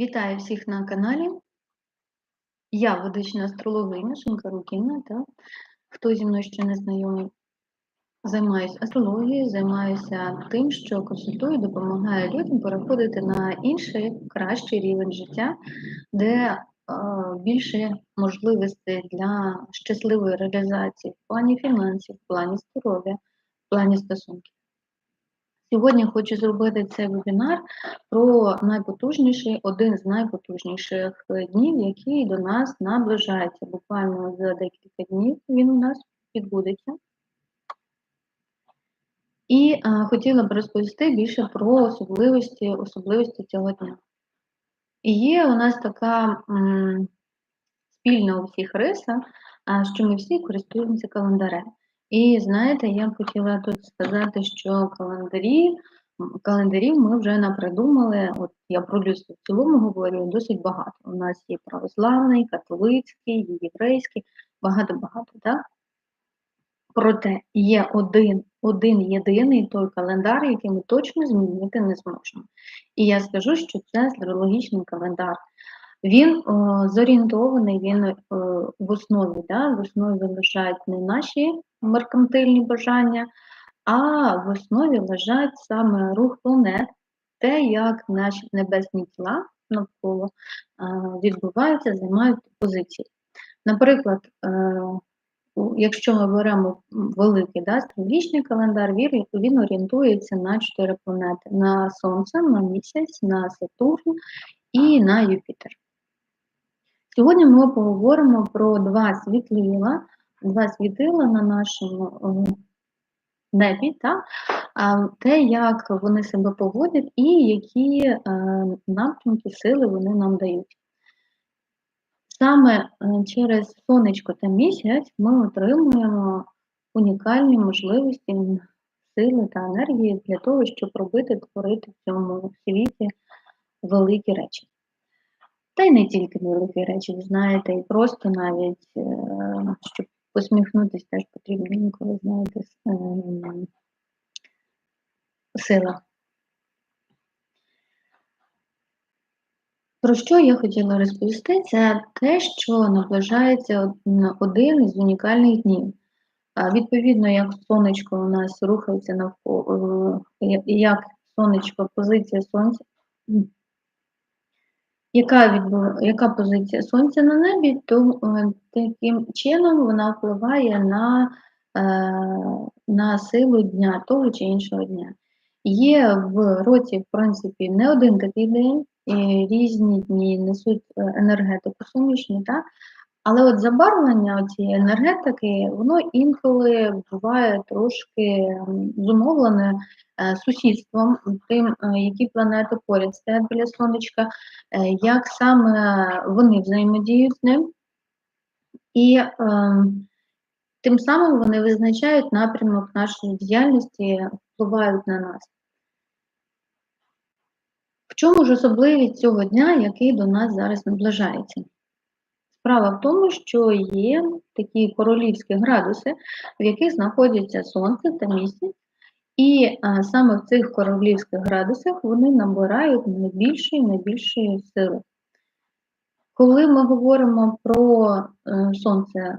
Вітаю всіх на каналі. Я ведична астрологиня Шенка Рукіна. Та? Хто зі мною ще не знайомий, займаюся астрологією, займаюся тим, що консультую, допомагаю людям переходити на інший, кращий рівень життя, де е, більше можливостей для щасливої реалізації в плані фінансів, в плані здоров'я, в плані стосунків. Сьогодні хочу зробити цей вебінар про найпотужніший, один з найпотужніших днів, який до нас наближається. Буквально за декілька днів він у нас відбудеться. І а, хотіла б розповісти більше про особливості особливості цього дня. І є у нас така м, спільна у всіх риса, а, що ми всі користуємося календарем. І знаєте, я б хотіла тут сказати, що календарі, календарів ми вже напридумали, от я про людство в цілому говорю, досить багато. У нас є православний, католицький, єврейський, багато-багато, так? Проте є один, один єдиний той календар, який ми точно змінити не зможемо. І я скажу, що це астрологічний календар. Він о, зорієнтований, він о, в основі, да, в основі лежать не наші меркантильні бажання, а в основі лежать саме рух планет, те, як наші небесні тіла навколо відбуваються, займають позиції. Наприклад, е, якщо ми беремо великий да, астрологічний календар, він орієнтується на чотири планети: на Сонце, на місяць, на Сатурн і на Юпітер. Сьогодні ми поговоримо про два світлила, два світила на нашому е, небі, та, те, як вони себе поводять і які е, напрямки сили вони нам дають. Саме е, через сонечко та місяць ми отримуємо унікальні можливості сили та енергії для того, щоб робити, творити в цьому світі великі речі. Та й не тільки великі речі, знаєте, і просто навіть, щоб посміхнутися, теж потрібно інколи, знаєте, е, сила. Про що я хотіла розповісти, це те, що наближається один із унікальних днів. Відповідно, як сонечко у нас рухається навколо, е, як сонечко, позиція сонця яка відбув, яка позиція Сонця на небі, то е, таким чином вона впливає на е, на силу дня того чи іншого дня. Є в році, в принципі, не один такий день, і різні дні несуть е, енергетику сонячну, так? Але от забарвлення цієї енергетики, воно інколи буває трошки зумовлене Е, сусідством, тим, е, які планети поряд стоять біля сонечка, е, як саме вони взаємодіють з ним, і тим самим вони визначають напрямок нашої діяльності, впливають на нас. В чому ж особливість цього дня, який до нас зараз наближається? Справа в тому, що є такі королівські градуси, в яких знаходяться Сонце та місяць, і а, саме в цих королівських градусах вони набирають найбільшої найбільшої сили. Коли ми говоримо про е, сонце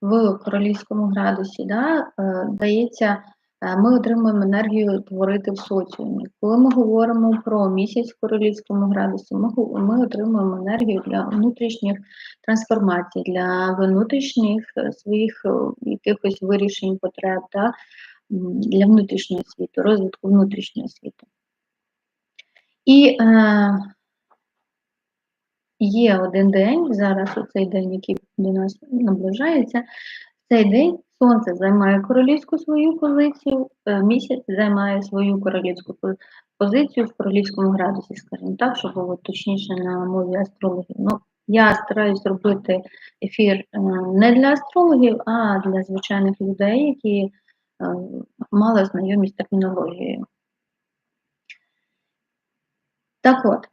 в королівському градусі, да, е, дається, ми отримуємо енергію творити в соціумі. Коли ми говоримо про місяць в королівському градусі, ми, ми отримуємо енергію для внутрішніх трансформацій, для внутрішніх е, своїх е, якихось вирішень потреб. Да, для внутрішнього світу, розвитку внутрішнього світу. І е, є один день, зараз оцей день, який до нас наближається, цей день Сонце займає королівську свою позицію, е, місяць займає свою королівську позицію в королівському градусі, скажімо так, щоб було точніше на мові астрології. Ну, я стараюсь робити ефір е, не для астрологів, а для звичайних людей, які Е, мала знайомість з термінологією. Так от,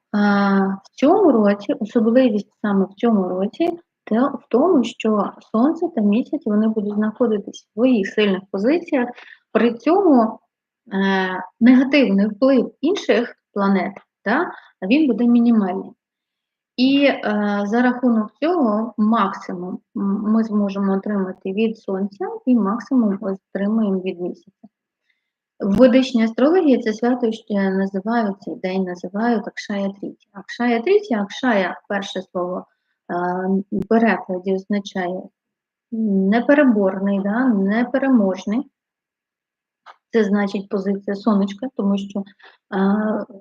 в цьому році, особливість саме в цьому році, в тому, що Сонце та місяць вони будуть знаходитись в своїх сильних позиціях, при цьому е, негативний вплив інших планет да, він буде мінімальний. І е, за рахунок цього максимум ми зможемо отримати від сонця і максимум отримуємо від місяця. В ведичній астрології це свято ще називають цей день, називають Акшая Тріті. Акшая Тріті, Акшая, перше слово в перекладі означає непереборний, да, непереможний. Це значить позиція сонечка, тому що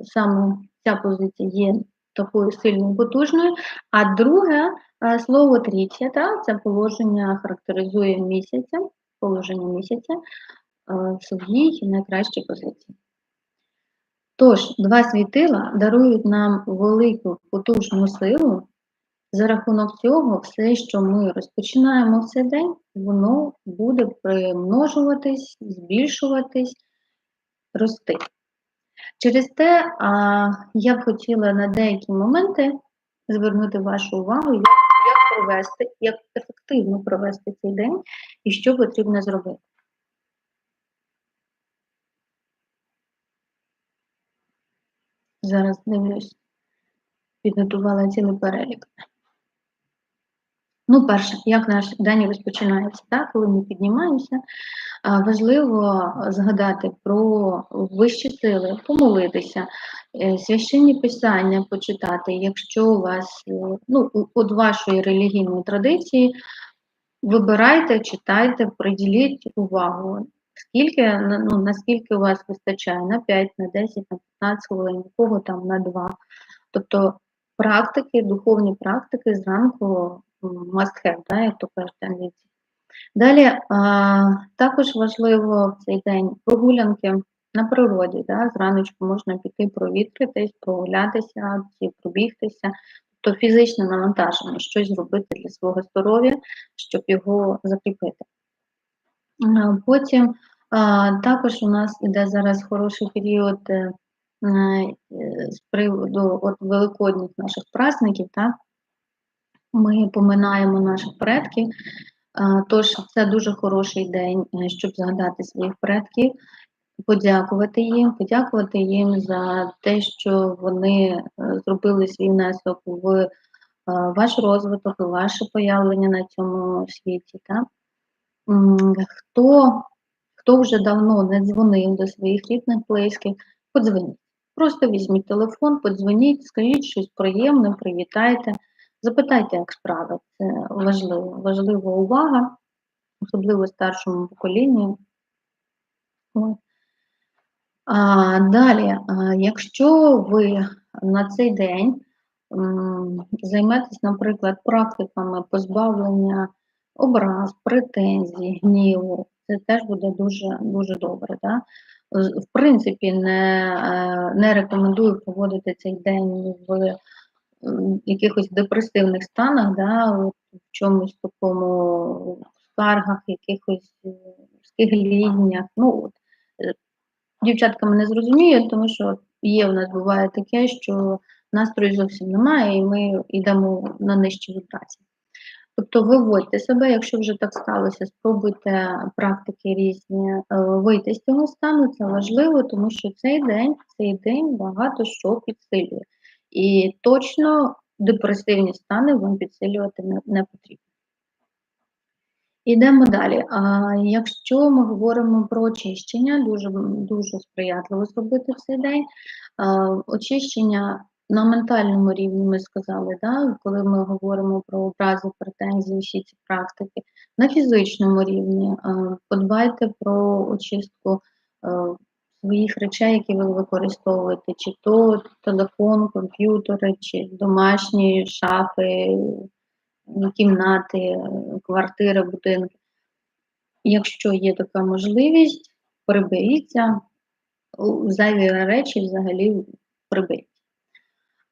саме ця позиція є такою сильною потужною. А друге слово трічя, да, це положення характеризує місяця, положення місяця в своїй найкращій позиції. Тож, два світила дарують нам велику потужну силу. За рахунок цього, все, що ми розпочинаємо в цей день, воно буде примножуватись, збільшуватись, рости. Через те а, я б хотіла на деякі моменти звернути вашу увагу, як, як провести, як ефективно провести цей день і що потрібно зробити. Зараз дивлюсь, підготувала цілий перелік. Ну, перше, як наш день розпочинається, так, коли ми піднімаємося, важливо згадати про вищі сили, помолитися, е, священні писання почитати, якщо у вас, е, ну, від вашої релігійної традиції, вибирайте, читайте, приділіть увагу. Скільки, ну, наскільки у вас вистачає, на 5, на 10, на 15 хвилин, кого там на 2. Тобто практики, духовні практики зранку must have, да, як то кажуть англійці. Далі а, також важливо в цей день прогулянки на природі. Да, Зраночку можна піти провітритись, прогулятися, пробігтися, тобто фізичне навантаження, щось зробити для свого здоров'я, щоб його закріпити. Потім а, також у нас іде зараз хороший період е, е, з приводу от великодніх наших праздників, так? Ми поминаємо наших предків, тож це дуже хороший день, е, щоб згадати своїх предків, подякувати їм, подякувати їм за те, що вони е, зробили свій внесок в е, ваш розвиток, в ваше появлення на цьому світі. Так? Хто хто вже давно не дзвонив до своїх рідних близьких, подзвоніть. Просто візьміть телефон, подзвоніть, скажіть щось приємне, привітайте. Запитайте, як справи, це важливо, важлива увага, особливо старшому поколінню. А, Далі, якщо ви на цей день займетесь, наприклад, практиками позбавлення образ, претензій, гніву, це теж буде дуже дуже добре. Да? В принципі, не, е, не рекомендую проводити цей день в якихось депресивних станах, да, в чомусь такому скаргах, якихось е, скигліннях. Ну, от, е, Дівчатка мене зрозуміють, тому що є у нас буває таке, що настрою зовсім немає, і ми йдемо на нижчі вібрації. Тобто виводьте себе, якщо вже так сталося, спробуйте практики різні, е, вийти з цього стану, це важливо, тому що цей день, цей день багато що підсилює. І точно депресивні стани вам підсилювати не, потрібно. Ідемо далі. А Якщо ми говоримо про очищення, дуже дуже сприятливо зробити в цей день. А, Очищення на ментальному рівні ми сказали, да, коли ми говоримо про образи, претензії, всі ці практики, на фізичному рівні а, подбайте про очистку а, своїх речей, які ви використовуєте, чи то телефон, комп'ютери, чи домашні шафи, кімнати, квартири, будинки. Якщо є така можливість, приберіться, зайві речі взагалі приберіть.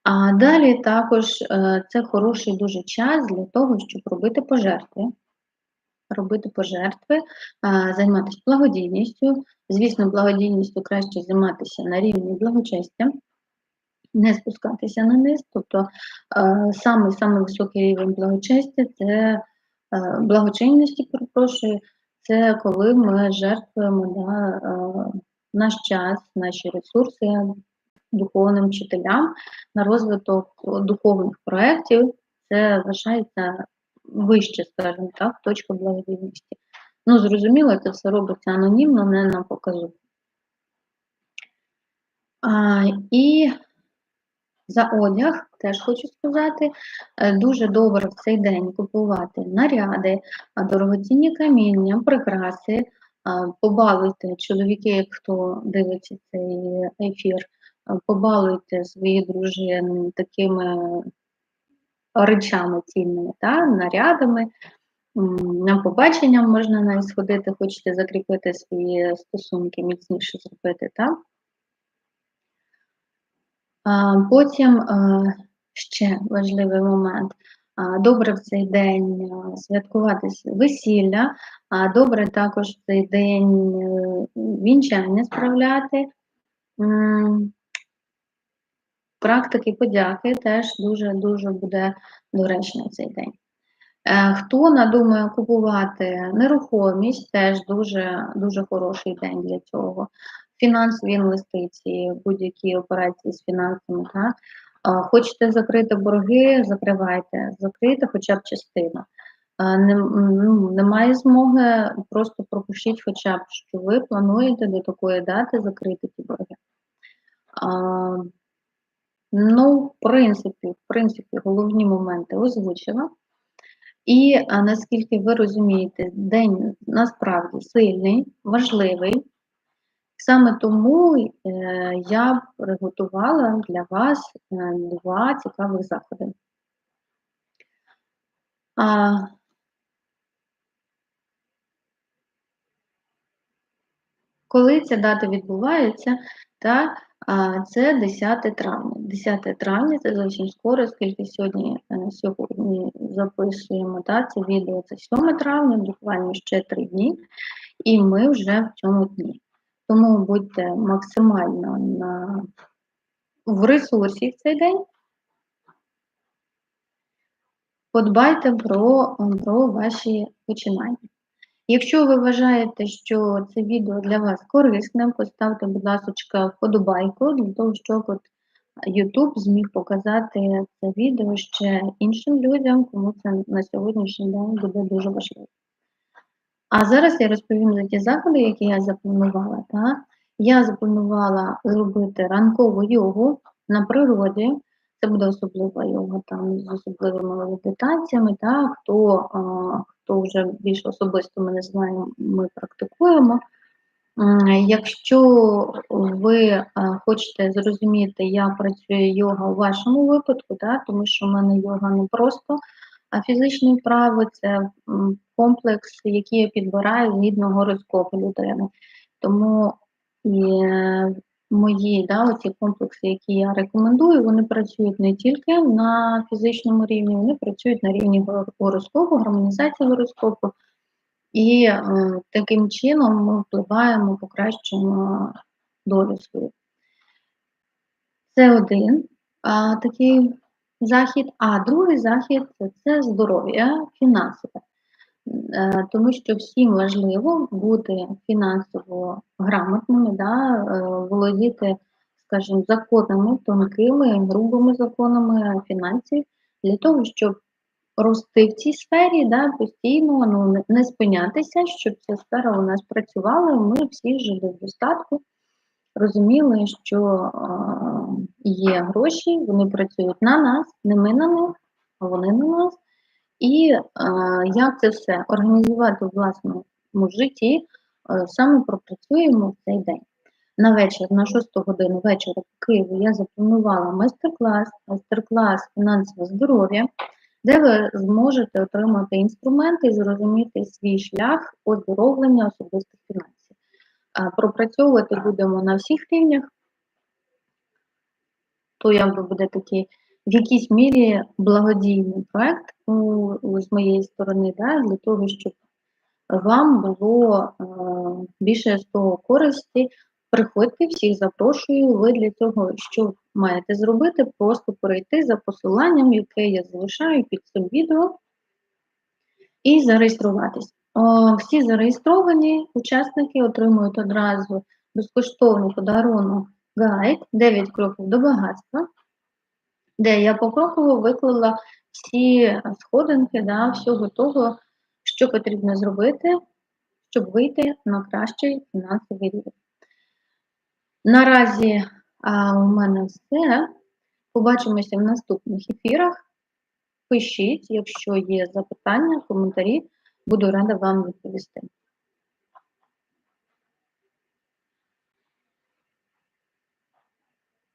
А далі також е, це хороший дуже час для того, щоб робити пожертви робити пожертви, займатися благодійністю. Звісно, благодійністю краще займатися на рівні благочестя, не спускатися на низ. Тобто самий високий рівень благочестя це благочинності, перепрошую, це коли ми жертвуємо да, наш час, наші ресурси духовним вчителям на розвиток духовних проєктів. Це вважається вище, скажімо так, точка благодійності. Ну, зрозуміло, це все робиться анонімно, не на показу. А, І за одяг теж хочу сказати, е, дуже добре в цей день купувати наряди, дорогоцінні каміння, прикраси, побалуйте чоловіки, хто дивиться цей ефір, побалуйте свої дружини такими речами цінними, та, нарядами. На побачення можна навіть сходити, хочете закріпити свої стосунки, міцніше зробити, так? Потім ще важливий момент. Добре в цей день святкувати весілля, добре також в цей день е, вінчання справляти. Практики подяки теж дуже-дуже буде доречно в цей день. Е, хто надумає купувати нерухомість, теж дуже дуже хороший день для цього фінансові інвестиції, будь-які операції з фінансами. Так? Хочете закрити борги, закривайте, закрийте хоча б частину. Ну, немає змоги, просто пропишіть, хоча б, що ви плануєте до такої дати закрити ті борги. А, ну, в принципі, в принципі, головні моменти озвучила. І а, наскільки ви розумієте, день насправді сильний, важливий. Саме тому е, я приготувала для вас е, два цікавих заходи. Коли ця дата відбувається, та, це 10 травня. 10 травня це зовсім скоро, оскільки сьогодні е, сьогодні записуємо та, це відео це 7 травня, буквально ще 3 дні, і ми вже в цьому дні. Тому будьте максимально на, в ресурсі в цей день. Подбайте про, про ваші починання. Якщо ви вважаєте, що це відео для вас корисне, поставте, будь ласка, вподобайку для того, щоб от YouTube зміг показати це відео ще іншим людям, тому це на сьогоднішній день буде дуже важливо. А зараз я розповім за ті заходи, які я запланувала. Так? Я запланувала зробити ранкову йогу на природі. Це буде особлива йога там з особливими медитаціями. Так? Хто хто вже більш особисто мене знає, ми практикуємо. Якщо ви хочете зрозуміти, як працює йога у вашому випадку, так? тому що в мене йога не просто фізичні вправи, це комплекс, який я підбираю згідно гороскопу людини. Тому і е, мої да, оці комплекси, які я рекомендую, вони працюють не тільки на фізичному рівні, вони працюють на рівні гороскопу, гармонізації гороскопу. І е, таким чином ми впливаємо, покращуємо долю свою. Це один а, такий захід, а другий захід це здоров'я фінансове. Е, тому що всім важливо бути фінансово грамотними, да, е, володіти, скажімо, законами, тонкими, грубими законами фінансів для того, щоб рости в цій сфері, да, постійно ну, не спинятися, щоб ця сфера у нас працювала, і ми всі жили в достатку, розуміли, що є гроші, вони працюють на нас, не ми на них, а вони на нас. І е, як це все організувати у власному житті, е, саме пропрацюємо в цей день. На вечір, на 6 годину вечора в Києві я запланувала майстер-клас, майстер-клас фінансове здоров'я, де ви зможете отримати інструменти і зрозуміти свій шлях оздоровлення особистих фінансів. Пропрацьовувати будемо на всіх рівнях, то якби буде такий в якійсь мірі благодійний проект у, з моєї сторони, да, для того, щоб вам було е, більше з того користі. Приходьте, всіх запрошую. Ви для цього, що маєте зробити, просто перейти за посиланням, яке я залишаю під цим відео, і зареєструватись. О, всі зареєстровані учасники отримують одразу безкоштовний подарунок гайд 9 кроків до багатства, де я покроково виклала всі сходинки да, всього того, що потрібно зробити, щоб вийти на кращий фінансовий рівень. Наразі а, у мене все. Побачимося в наступних ефірах. Пишіть, якщо є запитання, коментарі, буду рада вам відповісти.